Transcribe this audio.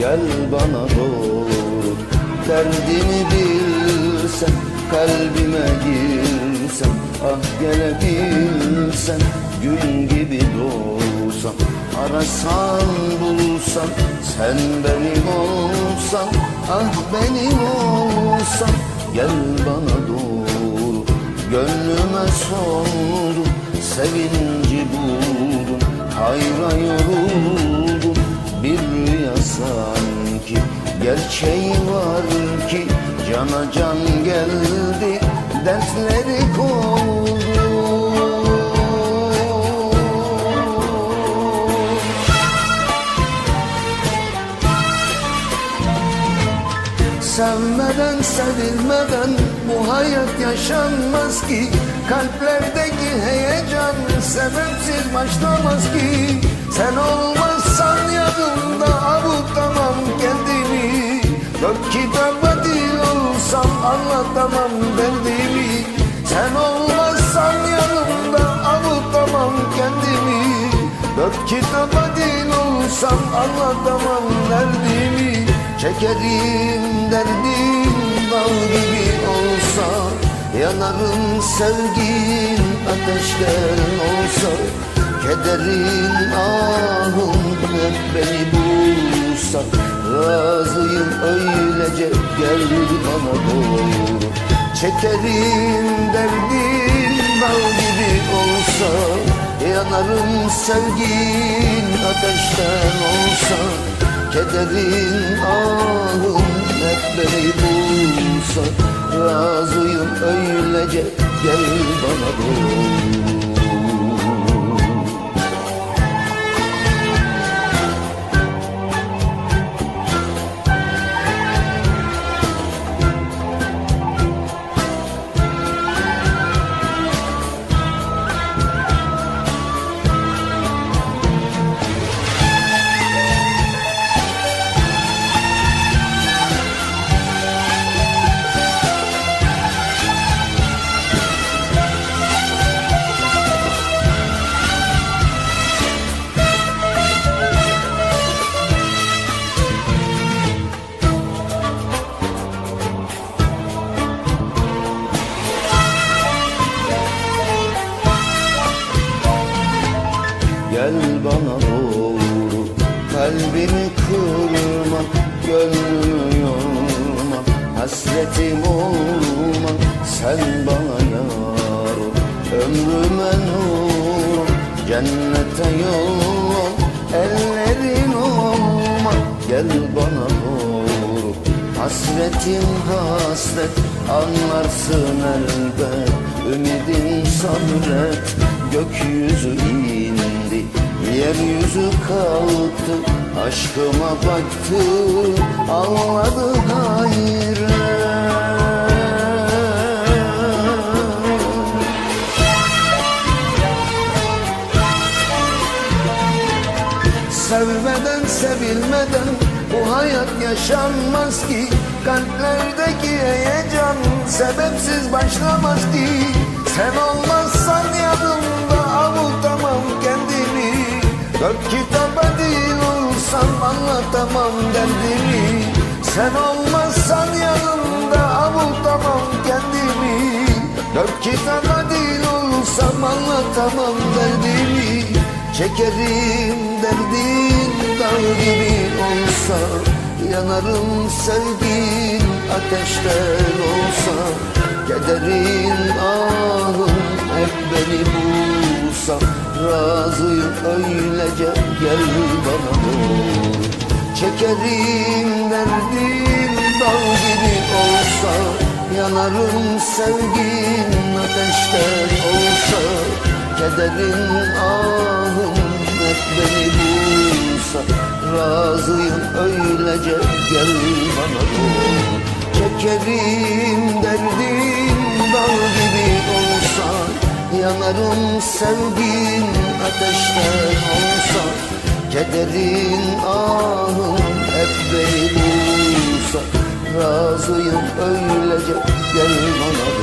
Gel bana doğru Derdini bilsen Kalbime girsen Ah gelebilsen Gün gibi doğsan Arasan bulsan Sen benim olsan Ah benim olsan. Gel bana doğru Gönlüme sordum Sevinci buldum Hayra yoruldum sanki Gerçeği var ki Cana can geldi Dertleri kovdu Sevmeden sevilmeden bu hayat yaşanmaz ki. Kalplerdeki heyecan sebepsiz başlamaz ki. Sen olmazsan yanımda Dört kitaba dil olsam anlatamam derdimi. Sen olmazsan yanımda avutamam kendimi. Dört kitaba dil olsam anlatamam derdimi. Çekerim derdim dağ gibi olsa Yanarım sevgin ateşten olsa. Kederin ahım hep beni bulsa Razıyım Çekerim derdim dağ gibi olsa Yanarım sevgin ateşten olsa Kederin ahım hep beni bulsa Razıyım öylece gel bana doğru Kalbimi kırma Gönlümü yorma Hasretim olma. Sen bana yar ol Ömrüme nur Cennete yol ol, Ellerin olma. Gel bana doğru Hasretim hasret Anlarsın elbet Ümidin sabret Gökyüzü indi Yeryüzü kalktı Aşkıma baktı Anladı hayret Sevmeden sevilmeden bu hayat yaşanmaz ki. Kalplerdeki heyecan sebepsiz başlamaz ki. Sen olmazsan yanımda avutamam kendimi Dört kitaba değil olsam anlatamam derdimi. Sen olmazsan yanımda avutamam kendimi. Dört kitaba değil olsam anlatamam derdimi. Çekerim derdin dağ gibi olsa Yanarım sevgin ateşten olsa. Kederin ahım hep beni bulsa Razıyım öylece gel bana doğru Çekerim derdin dağ gibi olsa Yanarım sevgin ateşten olsa. Kederin ahım hep beni bulsa. Razıyım öylece gel bana doğru Çekerim derdim dağ gibi Yanarım sevgin ateşten olsa Kederin ahım hep beni bulsa. Razıyım öylece gel bana